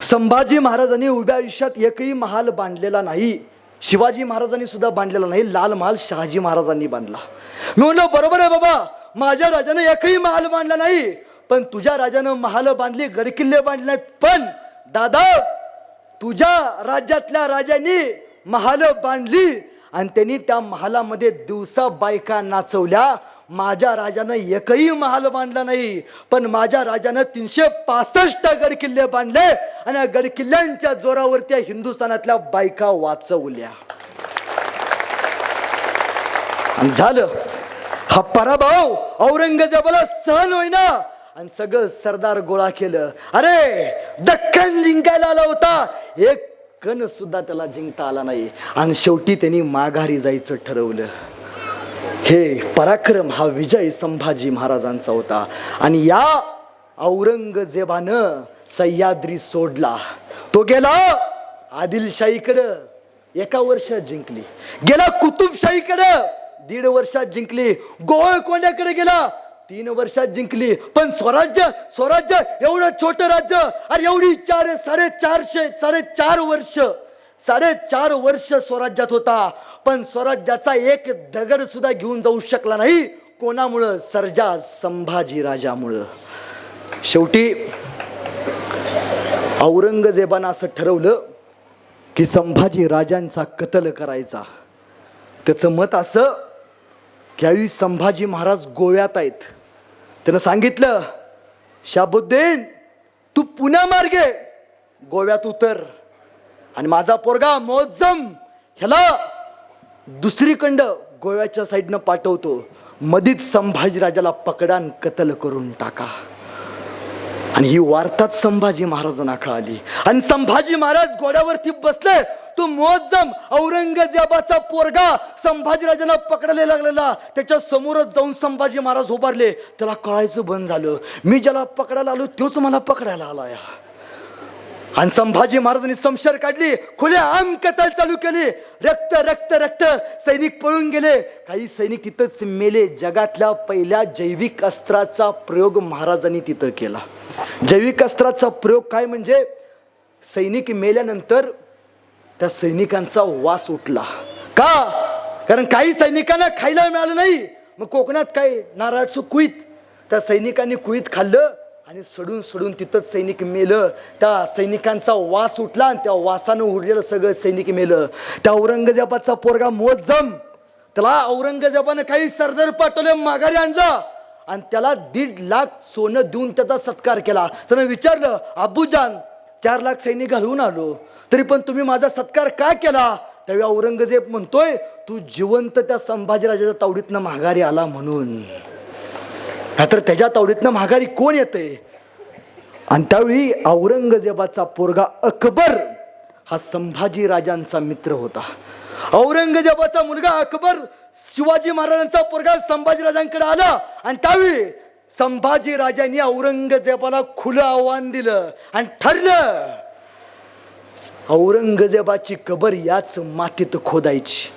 संभाजी महाराजांनी उभ्या आयुष्यात एकही महाल बांधलेला नाही. शिवाजी महाराजांनी सुद्धा बांधलेला नाही लाल महाल शहाजी महाराजांनी बांधला. मी म्हणलो बरोबर आहे बाबा माझ्या राजानं एकही महाल बांधला नाही पण तुझ्या राजानं महाल बांधली गडकिल्ले बांधले नाहीत. पण दादा तुझ्या राज्यातल्या राजांनी महाल बांधली आणि त्यांनी त्या महालामध्ये दिवसा बायका नाचवल्या माझ्या राजानं एकही महाल बांधला नाही पण माझ्या राजानं तीनशे पासष्ट गडकिल्ले बांधले आणि या गडकिल्ल्यांच्या जोरावर त्या हिंदुस्थानातल्या बायका वाचवल्या. झालं. हा पराभव औरंगजेबाला सहन होईना. आणि सगळं सरदार गोळा केलं. अरे दख्खन जिंकायला आला होता. एक कण सुद्धा त्याला जिंकता आला नाही. आणि शेवटी त्यांनी माघारी जायचं ठरवलं. हे पराक्रम हा विजय संभाजी महाराजांचा होता. आणि या औरंगजेबानं सह्याद्री सोडला. तो गेला आदिलशाहीकडं एका वर्षात जिंकली. गेला कुतुबशाहीकडं दीड वर्षात जिंकली. गोळकोंड्याकडे गेला तीन वर्षात जिंकली. पण स्वराज्य स्वराज्य एवढं छोटं राज्य अरे एवढी चार साडेचारशे साडेचार वर्ष साडेचार वर्ष स्वराज्यात होता. पण स्वराज्याचा एक दगड सुद्धा घेऊन जाऊ शकला नाही. कोणामुळं? सर्जा संभाजी राजामुळं. शेवटी औरंगजेबानं असं ठरवलं की संभाजी राजांचा कतल करायचा. त्याचं मत असं की आई संभाजी महाराज गोव्यात आहेत. त्यानं सांगितलं शाबुद्दीन तू पुण्यामार्गे गोव्यात उतर. आणि माझा पोरगा मोजम ह्याला दुसरीकंड गोव्याच्या साईडनं पाठवतो. मधीच संभाजीराजाला पकडान कतल करून टाका. आणि ही वार्ताच संभाजी महाराजांना कळाली. आणि संभाजी महाराज घोड्यावरती बसले. तो मोजम औरंगजेबाचा पोरगा संभाजीराजांना पकडायला लागलेला. त्याच्या समोरच जाऊन संभाजी महाराज उभारले. त्याला कळायचं बंद झालं. मी ज्याला पकडायला आलो तोच मला पकडायला आला या आणि संभाजी महाराजांनी समशर काढली. खुल्या आम कताल चालू केली. रक्त रक्त रक्त. सैनिक पळून गेले. काही सैनिक तिथंच मेले. जगातल्या पहिल्या जैविक अस्त्राचा प्रयोग महाराजांनी तिथं केला. जैविक अस्त्राचा प्रयोग काय म्हणजे? सैनिक मेल्यानंतर त्या सैनिकांचा वास उठला. का? कारण काही सैनिकांना खायला मिळालं नाही. मग कोकणात काय? नारळाचं कुईत. त्या सैनिकांनी कुईत खाल्लं. आणि सडून सडून तिथंच सैनिक मेलं. त्या सैनिकांचा वास उठला आणि त्या वासानं उरलेलं सगळं सैनिक मेलं. त्या औरंगजेबाचा पोरगा मोजम त्याला औरंगजेबानं काही सरदार पाठवले माघारी आणलं आणि त्याला दीड लाख सोनं देऊन त्याचा सत्कार केला. त्यानं विचारलं अब्बूजान चार लाख सैनिक घालवून आलो. तरी पण तुम्ही माझा सत्कार का केला? त्यावेळी औरंगजेब म्हणतोय तू जिवंत त्या संभाजीराजाच्या तावडीतनं माघारी आला म्हणून. नाहीतर त्याच्या तावडीतनं माघारी कोण येते आणि त्यावेळी औरंगजेबाचा पोरगा अकबर हा संभाजी राजांचा मित्र होता. औरंगजेबाचा मुलगा अकबर शिवाजी महाराजांचा पोरगा संभाजी राजांकडे आला आणि त्यावेळी संभाजी राजांनी औरंगजेबाला खुलं आव्हान दिलं आणि ठरलं औरंगजेबाची कबर याच मातीत खोदायची.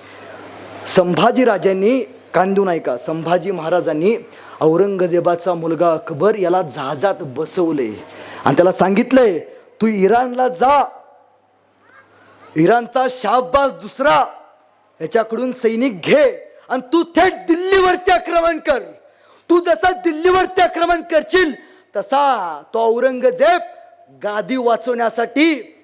संभाजी राजांनी कांदून ऐका संभाजी महाराजांनी औरंगजेबाचा मुलगा अकबर याला जहाजात बसवले. आणि त्याला सांगितलंय तू इराणला जा. इराणचा शाहबाज दुसरा. याच्याकडून सैनिक घे आणि तू थेट दिल्लीवरती आक्रमण कर. तू जसा दिल्लीवरती आक्रमण करशील तसा तो औरंगजेब गादी वाचवण्यासाठी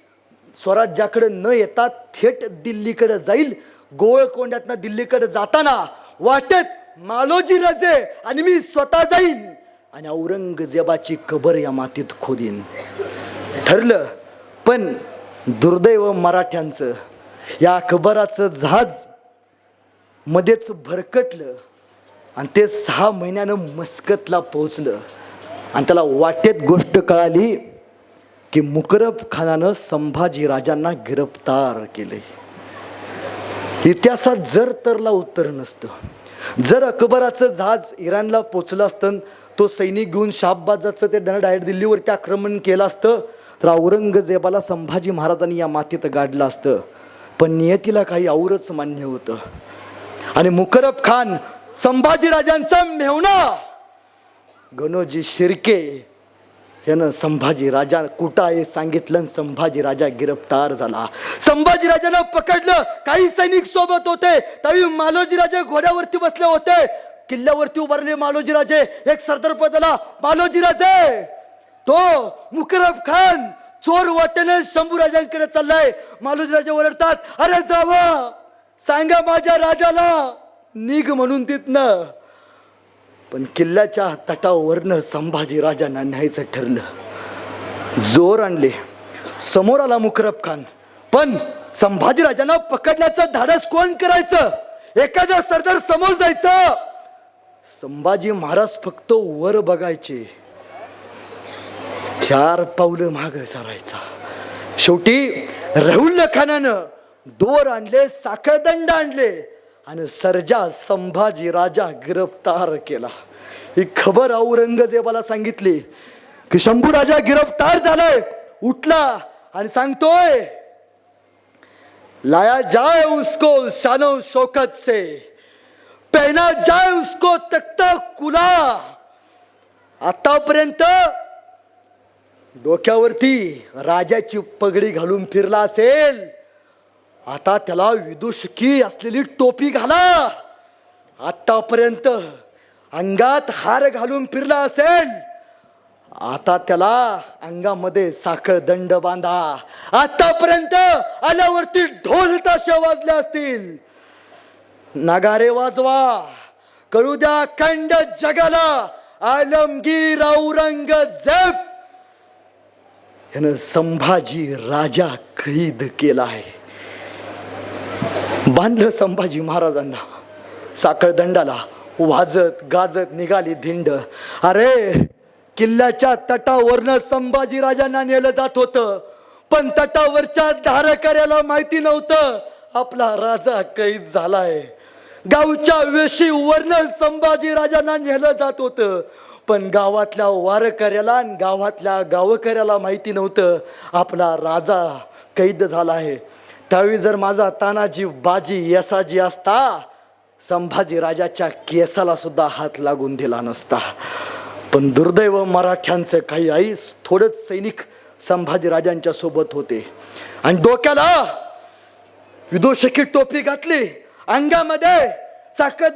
स्वराज्याकडे न येता थेट दिल्लीकडे जाईल. गोळकोंड्यातनं दिल्लीकडे जाताना वाटेत मालोजी राजे आणि मी स्वतः जाईन आणि औरंगजेबाची कबर या मातीत खोदीन. ठरलं पण दुर्दैव मराठ्यांचं. या अकबराचं जहाज मध्येच भरकटलं आणि ते सहा महिन्यानं मस्कतला पोहोचलं. आणि त्याला वाटेत गोष्ट कळाली की मुकरब खानानं संभाजी राजांना गिरफ्तार केले इतिहासात जर तरला उत्तर नसतं. जर अकबराचं जहाज इराणला पोचलं असतं तो सैनिक घेऊन शाहबाजाचं ते त्यानं डायरेक्ट दिल्लीवरती आक्रमण केलं असतं तर औरंगजेबाला संभाजी महाराजांनी या मातीत गाडलं असतं. पण नियतीला काही औरच मान्य होतं. आणि मुकरब खान संभाजी राजांचा गणोजी शिर्के! यानं संभाजी राजा कुठं आहे सांगितलं संभाजी राजा गिरफ्तार झाला. संभाजी राजानं पकडलं. काही सैनिक सोबत होते. त्यावेळी मालोजी राजे घोड्यावरती बसले होते. किल्ल्यावरती उभारले मालोजी राजे. एक सरदार पदाला मालोजी राजे तो मुकरफ खान चोर वाटेने शंभू राजांकडे चाललाय. मालोजी राजे ओरडतात अरे जावा सांगा माझ्या राजाला निघ म्हणून तिथनं. पण किल्ल्याच्या तटावरनं संभाजी राजांना न्यायचं ठरलं. जोर आणले. समोर आला मुखरब खान. पण संभाजी राजांना पकडण्याचं धाडस कोण करायचं? एखाद्या सरदार समोर जायचं. संभाजी महाराज फक्त वर बघायचे. चार पावलं माग सरायचा. शेवटी राहुल खानानं दोर आणले साखळदंड आणले. आणि सर्जा संभाजी राजा गिरफ्तार केला. ही खबर औरंगजेबाला सांगितली की शंभू राजा गिरफ्तार झालाय उठला आणि सांगतोय लाया जाए उसको शानो शोकत से पहना जाए उसको तख्ता कुला. आतापर्यंत डोक्यावरती राजाची पगडी घालून फिरला असेल. आता त्याला विदुषकी असलेली टोपी घाला. आतापर्यंत अंगात हार घालून फिरला असेल. आता त्याला अंगामध्ये साखळ दंड बांधा. आतापर्यंत आल्यावरती ढोल ताशे वाजले असतील. नगारे वाजवा. कळू द्या खंड जगाला. आलमगीर औरंगजेब. यानं संभाजी राजा कैद केला आहे. बांधलं संभाजी महाराजांना. साखळदंडाला वाजत गाजत निघाली धिंड. अरे किल्ल्याच्या तटावरनं संभाजी राजांना नेलं जात होतं. पण तटावरच्या धारकऱ्याला माहिती नव्हतं. आपला राजा कैद झालाय. गावच्या वेशीवरनं संभाजी राजांना नेलं जात होतं. पण गावातल्या वारकऱ्याला आणि गावातल्या गावकऱ्याला माहिती नव्हतं. आपला राजा कैद झाला आहे त्यावेळी जर माझा तानाजी बाजी यसाजी असता संभाजी राजाच्या केसाला सुद्धा हात लागून दिला नसता. पण दुर्दैव मराठ्यांचं काही आई थोडेच सैनिक संभाजी राजांच्या सोबत होते. आणि डोक्याला विदूषकी टोपी घातली. अंगामध्ये चाकद